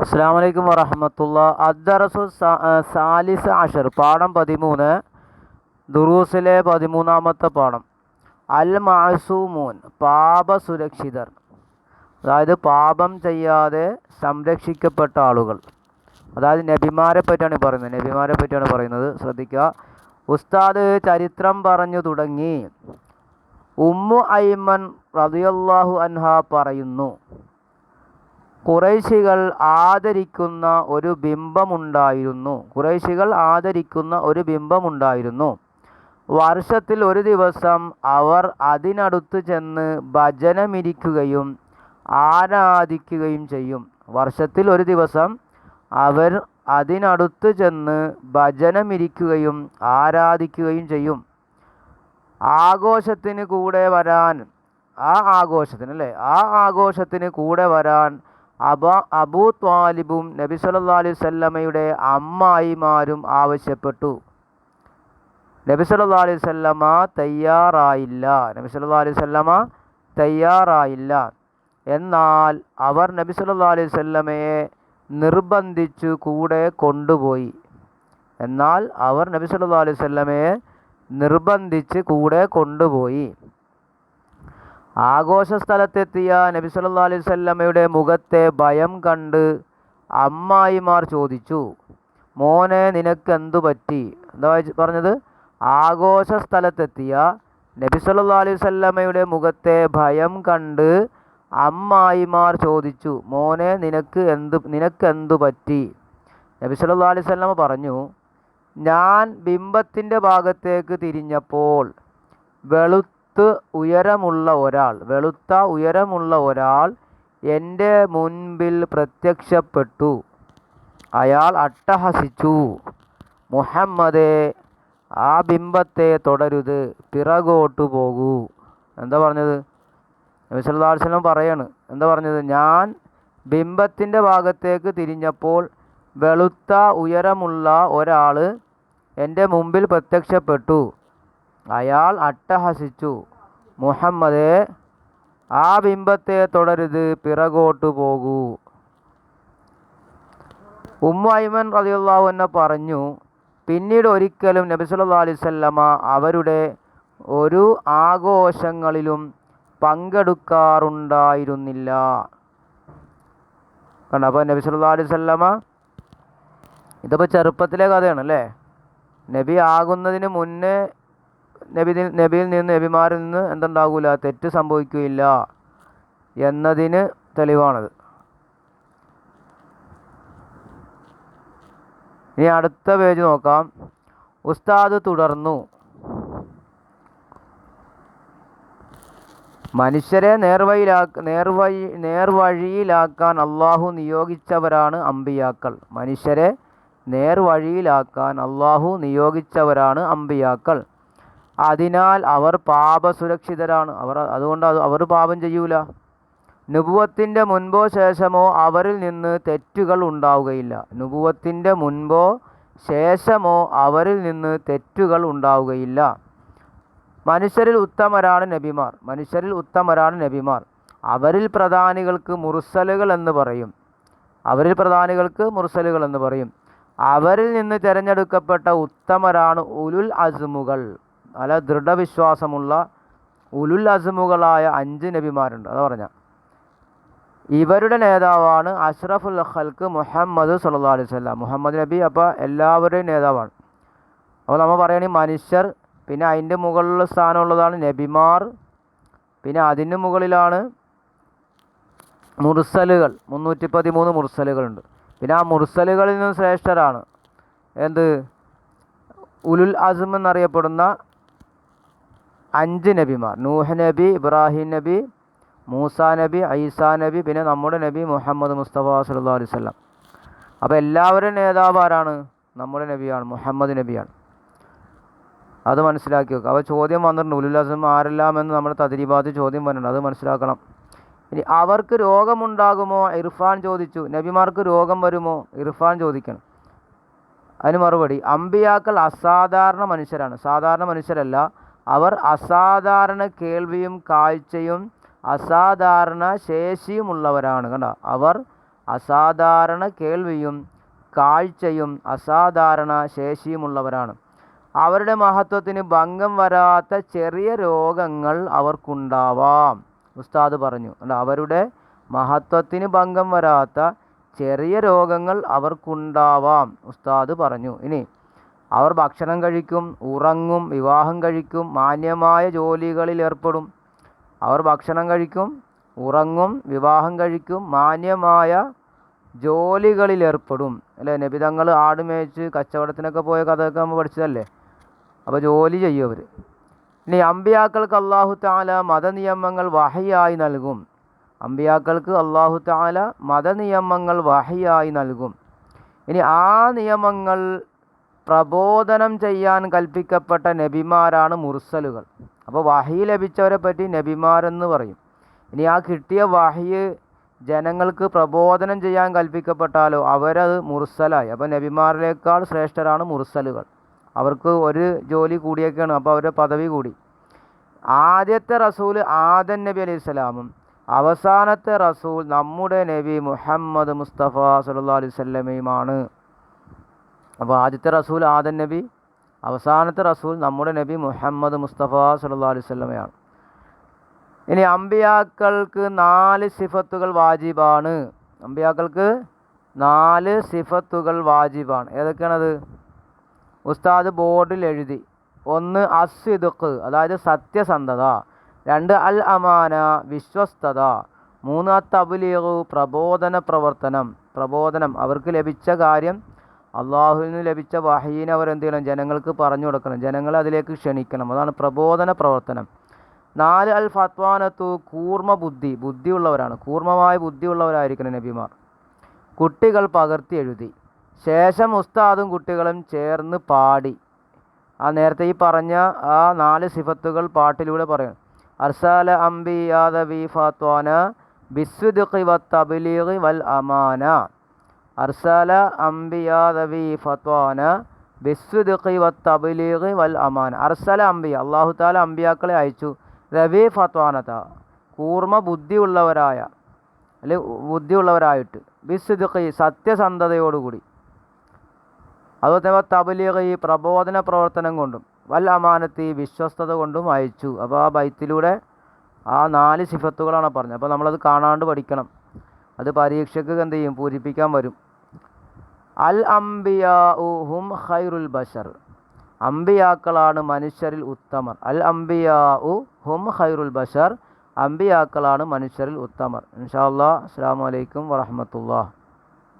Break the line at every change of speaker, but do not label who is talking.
അസ്സാം വലൈക്കും വറഹമത്തുള്ള. അദ്ദറസു സാലിസ് അഷർ പാഠം പതിമൂന്ന് ദുറൂസിലെ പതിമൂന്നാമത്തെ പാഠം. അൽ മാസൂമൂൻ പാപസുരക്ഷിതർ. അതായത് പാപം ചെയ്യാതെ സംരക്ഷിക്കപ്പെട്ട ആളുകൾ. അതായത് നബിമാരെ പറ്റിയാണ് പറയുന്നത്. നബിമാരെ പറ്റിയാണ് പറയുന്നത്. ശ്രദ്ധിക്കുക. ഉസ്താദ് ചരിത്രം പറഞ്ഞു തുടങ്ങി. ഉമ്മു ഐമൻ റളിയല്ലാഹു അൻഹ പറയുന്നു. കുറേശികൾ ആദരിക്കുന്ന ഒരു ബിംബമുണ്ടായിരുന്നു. കുറേശികൾ ആദരിക്കുന്ന ഒരു ബിംബമുണ്ടായിരുന്നു. വർഷത്തിൽ ഒരു ദിവസം അവർ അതിനടുത്ത് ചെന്ന് ഭജനമിരിക്കുകയും ആരാധിക്കുകയും ചെയ്യും. വർഷത്തിൽ ഒരു ദിവസം അവർ അതിനടുത്ത് ചെന്ന് ഭജനമിരിക്കുകയും ആരാധിക്കുകയും ചെയ്യും. ആഘോഷത്തിന് കൂടെ വരാൻ ആ ആഘോഷത്തിന് അല്ലേ? ആ ആഘോഷത്തിന് കൂടെ വരാൻ അബ അബൂ ത്വാലിബും നബി സല്ലാ അലൈഹി വസല്ലമയുടെ അമ്മായിമാരും ആവശ്യപ്പെട്ടു. നബി സല്ലാ അലൈഹി വസല്ലമ തയ്യാറായില്ല. നബി സല്ലാ അലൈഹി വസല്ലമ തയ്യാറായില്ല. എന്നാൽ അവർ നബി സല്ലാ അലൈഹി വസല്ലമയെ നിർബന്ധിച്ചു കൂടെ കൊണ്ടുപോയി. എന്നാൽ അവർ നബി സല്ലാ അലൈഹി വസല്ലമയെ നിർബന്ധിച്ച് കൂടെ കൊണ്ടുപോയി. ആഘോഷ സ്ഥലത്തെത്തിയ നബി സല്ലാ അലൈഹി സ്വല്ലമ്മയുടെ മുഖത്തെ ഭയം കണ്ട് അമ്മായിമാർ ചോദിച്ചു മോനെ നിനക്ക് എന്തു പറ്റി? എന്താ പറഞ്ഞത്? ആഘോഷ സ്ഥലത്തെത്തിയ നബി സല്ലാ അലൈഹി സ്വല്ലമ്മയുടെ മുഖത്തെ ഭയം കണ്ട് അമ്മായിമാർ ചോദിച്ചു മോനെ നിനക്ക് എന്ത് നിനക്ക് എന്തു പറ്റി? നബി സല്ലാ അലൈഹി സ്വല്ലമ്മ പറഞ്ഞു ഞാൻ ബിംബത്തിന്റെ ഭാഗത്തേക്ക് തിരിഞ്ഞപ്പോൾ വെളുത്ത് ഉയരമുള്ള ഒരാൾ വെളുത്ത ഉയരമുള്ള ഒരാൾ എന്റെ മുൻപിൽ പ്രത്യക്ഷപ്പെട്ടു. അയാൾ അട്ടഹസിച്ചു. മുഹമ്മദേ ആ ബിംബത്തെ തുടരുത് പിറകോട്ടു പോകൂ. എന്താ പറഞ്ഞത്? നബി സല്ലല്ലാഹു അലൈഹി പറയാണ്. എന്താ പറഞ്ഞത്? ഞാൻ ബിംബത്തിന്റെ ഭാഗത്തേക്ക് തിരിഞ്ഞപ്പോൾ വെളുത്ത ഉയരമുള്ള ഒരാൾ എന്റെ മുമ്പിൽ പ്രത്യക്ഷപ്പെട്ടു. അയാൾ അട്ടഹസിച്ചു. മുഹമ്മദ് ആ ബിംബത്തെ തുടരുത് പിറകോട്ടു പോകൂ. ഉമ്മു ഐമൻ റളിയല്ലാഹു എന്നെ പറഞ്ഞു പിന്നീട് ഒരിക്കലും നബി സല്ലല്ലാഹു അലൈഹി വസല്ലമ അവരുടെ ഒരു ആഘോഷങ്ങളിലും പങ്കെടുക്കാറുണ്ടായിരുന്നില്ല. കണ്ടോ? അപ്പോൾ നബി വസല്ലമ ഇതിപ്പോൾ ചെറുപ്പത്തിലെ കഥയാണ് അല്ലേ നബി ആകുന്നതിന് മുന്നേ നബി നബിയിൽ നിന്ന് നബിമാരിൽ നിന്ന് എന്തുണ്ടാകില്ല തെറ്റ് സംഭവിക്കുകയില്ല എന്നതിന് തെളിവാണത്. ഇനി അടുത്ത പേജ് നോക്കാം. ഉസ്താദ് തുടർന്നു. മനുഷ്യരെ നേർവഴിയിലാക്ക നേർവഴി നേർവഴിയിലാക്കാൻ അള്ളാഹു നിയോഗിച്ചവരാണ് അമ്പിയാക്കൾ. മനുഷ്യരെ നേർവഴിയിലാക്കാൻ അള്ളാഹു നിയോഗിച്ചവരാണ് അമ്പിയാക്കൾ. അതിനാൽ അവർ പാപസുരക്ഷിതരാണ്. അവർ അതുകൊണ്ട് അത് അവർ പാപം ചെയ്യൂല. നുപുവത്തിന്റെ മുൻപോ ശേഷമോ അവരിൽ നിന്ന് തെറ്റുകൾ ഉണ്ടാവുകയില്ല. നുപുവത്തിന്റെ മുൻപോ ശേഷമോ അവരിൽ നിന്ന് തെറ്റുകൾ ഉണ്ടാവുകയില്ല. മനുഷ്യരിൽ ഉത്തമരാണ് നബിമാർ. മനുഷ്യരിൽ ഉത്തമരാണ് നബിമാർ. അവരിൽ പ്രധാനികൾക്ക് മുർസലുകൾ എന്ന് പറയും. അവരിൽ പ്രധാനികൾക്ക് മുർസലുകൾ എന്ന് പറയും. അവരിൽ നിന്ന് തിരഞ്ഞെടുക്കപ്പെട്ട ഉത്തമരാണ് ഉലുൽ അസ്മുകൾ. നല്ല ദൃഢവിശ്വാസമുള്ള ഉലുൽ അസമുകളായ അഞ്ച് നബിമാരുണ്ട്. അതാ പറഞ്ഞ. ഇവരുടെ നേതാവാണ് അഷ്റഫുൽ ഖൽക്ക് മുഹമ്മദ് സല്ലാ അലൈഹി വസല്ലം. മുഹമ്മദ് നബി അപ്പോൾ എല്ലാവരുടെയും നേതാവാണ്. അപ്പോൾ നമ്മൾ പറയുകയാണെങ്കിൽ മനുഷ്യർ പിന്നെ അതിന്റെ മുകളിലുള്ള സ്ഥാനമുള്ളതാണ് നബിമാർ പിന്നെ അതിന് മുകളിലാണ് മുർസലുകൾ. മുന്നൂറ്റി പതിമൂന്ന് മുർസലുകളുണ്ട്. പിന്നെ ആ മുർസലുകളിൽ നിന്ന് ശ്രേഷ്ഠരാണ്. എന്ത്? ഉലുൽ അസം എന്നറിയപ്പെടുന്ന അഞ്ച് നബിമാർ. നൂഹ് നബി ഇബ്രാഹിം നബി മൂസ നബി ഐസാ നബി പിന്നെ നമ്മുടെ നബി മുഹമ്മദ് മുസ്തഫ സല്ലല്ലാഹു അലൈഹി വസല്ലം. അപ്പോൾ എല്ലാവരും നേതാവ് ആരാണ്? നമ്മുടെ നബിയാണ് മുഹമ്മദ് നബിയാണ്. അത് മനസ്സിലാക്കി വെക്കുക അപ്പോൾ ചോദ്യം വന്നിട്ടുണ്ട് ഉലുൽ അസം ആരെല്ലാം എന്ന് നമ്മുടെ തദ്രീബാത്ത് ചോദ്യം വന്നിട്ടുണ്ട് അത് മനസ്സിലാക്കണം. ഇനി അവർക്ക് രോഗമുണ്ടാകുമോ? ഇർഫാൻ ചോദിച്ചു. നബിമാർക്ക് രോഗം വരുമോ? ഇർഫാൻ ചോദിക്കണം. അതിന് മറുപടി അമ്പിയാക്കൾ അസാധാരണ മനുഷ്യരാണ്. സാധാരണ മനുഷ്യരല്ല. അവർ അസാധാരണ കേൾവിയും കാഴ്ചയും അസാധാരണ ശേഷിയുമുള്ളവരാണ് കണ്ട? അവർ അസാധാരണ കേൾവിയും കാഴ്ചയും അസാധാരണ ശേഷിയുമുള്ളവരാണ് അവരുടെ മഹത്വത്തിന് ഭംഗം വരാത്ത ചെറിയ രോഗങ്ങൾ അവർക്കുണ്ടാവാം. ഉസ്താദ് പറഞ്ഞു. അവരുടെ മഹത്വത്തിന് ഭംഗം വരാത്ത ചെറിയ രോഗങ്ങൾ അവർക്കുണ്ടാവാം. ഉസ്താദ് പറഞ്ഞു. ഇനി അവർ ഭക്ഷണം കഴിക്കും ഉറങ്ങും വിവാഹം കഴിക്കും മാന്യമായ ജോലികളിൽ ഏർപ്പെടും. അവർ ഭക്ഷണം കഴിക്കും ഉറങ്ങും വിവാഹം കഴിക്കും മാന്യമായ ജോലികളിൽ ഏർപ്പെടും. അല്ലേ? നബിതങ്ങൾ ആട് മേച്ച് കച്ചവടത്തിനൊക്കെ പോയ കഥയൊക്കെ നമ്മൾ പഠിച്ചതല്ലേ? അപ്പോൾ ജോലി ചെയ്യും അവർ. ഇനി അമ്പിയാക്കൾക്ക് അള്ളാഹു താല മതനിയമങ്ങൾ വഹയായി നൽകും. അമ്പിയാക്കൾക്ക് അള്ളാഹു താല മതനിയമങ്ങൾ വഹയായി നൽകും. ഇനി ആ നിയമങ്ങൾ പ്രബോധനം ചെയ്യാൻ കൽപ്പിക്കപ്പെട്ട നബിമാരാണ് മുർസലുകൾ. അപ്പോൾ വഹി ലഭിച്ചവരെ പറ്റി നബിമാരെന്ന് പറയും. ഇനി ആ കിട്ടിയ വഹി ജനങ്ങൾക്ക് പ്രബോധനം ചെയ്യാൻ കൽപ്പിക്കപ്പെട്ടാലോ അവരത് മുർസലായി. അപ്പോൾ നബിമാരിലേക്കാൾ ശ്രേഷ്ഠരാണ് മുർസലുകൾ. അവർക്ക് ഒരു ജോലി കൂടിയൊക്കെയാണ് അപ്പോൾ അവരുടെ പദവി കൂടി. ആദ്യത്തെ റസൂൽ ആദൻ നബി അലൈഹി സ്വലാമും അവസാനത്തെ റസൂൽ നമ്മുടെ നബി മുഹമ്മദ് മുസ്തഫ സല്ലാ അലൈഹി സ്വല്ലമയുമാണ് അപ്പോൾ ആദ്യത്തെ റസൂൽ ആദൻ നബി അവസാനത്തെ റസൂൽ നമ്മുടെ നബി മുഹമ്മദ് മുസ്തഫ സല്ലാ അലൈഹി സ്വല്ലമയാണ് ഇനി അമ്പിയാക്കൾക്ക് നാല് സിഫത്തുകൾ വാജിബാണ്. അമ്പിയാക്കൾക്ക് നാല് സിഫത്തുകൾ വാജിബാണ്. ഏതൊക്കെയാണത്? ഉസ്താദ് ബോർഡിൽ എഴുതി. ഒന്ന് അസ്വിദുക്ക് അതായത് സത്യസന്ധത. രണ്ട് അൽ അമാന വിശ്വസ്തത. മൂന്ന് തബുലീഗു പ്രബോധന പ്രവർത്തനം. പ്രബോധനം അവർക്ക് ലഭിച്ച കാര്യം അള്ളാഹുവിൽ നിന്ന് ലഭിച്ച വഹീനെ അവർ എന്ത് ചെയ്യണം ജനങ്ങൾക്ക് പറഞ്ഞു കൊടുക്കണം. ജനങ്ങളെ അതിലേക്ക് ക്ഷണിക്കണം. അതാണ് പ്രബോധന പ്രവർത്തനം. നാല് അൽ ഫത്വാനത്തു കൂർമ്മ ബുദ്ധി. ബുദ്ധിയുള്ളവരാണ്. കൂർമ്മമായ ബുദ്ധിയുള്ളവരായിരിക്കണം നബിമാർ. കുട്ടികൾ പകർത്തി എഴുതി. ശേഷം ഉസ്താദും കുട്ടികളും ചേർന്ന് പാടി. ആ നേരത്തെ ഈ പറഞ്ഞ ആ നാല് സിഫത്തുകൾ പാട്ടിലൂടെ പറയണം. അർസാല അംബി യാദവി ഫാത്വാന ബിസ്വിദ് വൽ അമാന. അർസാല അംബിയാദവി ഫത്വാന ബിസ്വിദ്ഖി വത്തബ്ലീഗി വൽ അമാന. അർസല അംബിയ അള്ളാഹു താല അംബിയാക്കളെ അയച്ചു. രവി ഫത്വാനത കൂർമ്മ ബുദ്ധിയുള്ളവരായ അല്ലെ ബുദ്ധിയുള്ളവരായിട്ട് ബിസ്വിദ്ഖി സത്യസന്ധതയോടുകൂടി അതുപോലെ തന്നെ തബലീഗ് പ്രബോധന പ്രവർത്തനം കൊണ്ടും വൽ അമാനത്തി വിശ്വസ്തത കൊണ്ടും അയച്ചു. അപ്പോൾ ആ ബൈത്തിലൂടെ ആ നാല് സിഫത്തുകളാണ് പറഞ്ഞത്. അപ്പോൾ നമ്മളത് കാണാണ്ട് പഠിക്കണം. അത് പരീക്ഷയ്ക്ക് എന്ത് ചെയ്യും? പൂരിപ്പിക്കാൻ വരും. അൽ അംബിയാഉ ഹും ഖൈറുൽ ബഷർ. അംബിയാക്കളാണ് മനുഷ്യരിൽ ഉത്തമർ. അൽ അംബിയാഉ ഹും ഖൈറുൽ ബഷർ അംബിയാക്കളാണ് മനുഷ്യരിൽ ഉത്തമർ. ഇൻഷാ അല്ലാ അസ്സാം വലൈക്കും വറഹമത്തുള്ള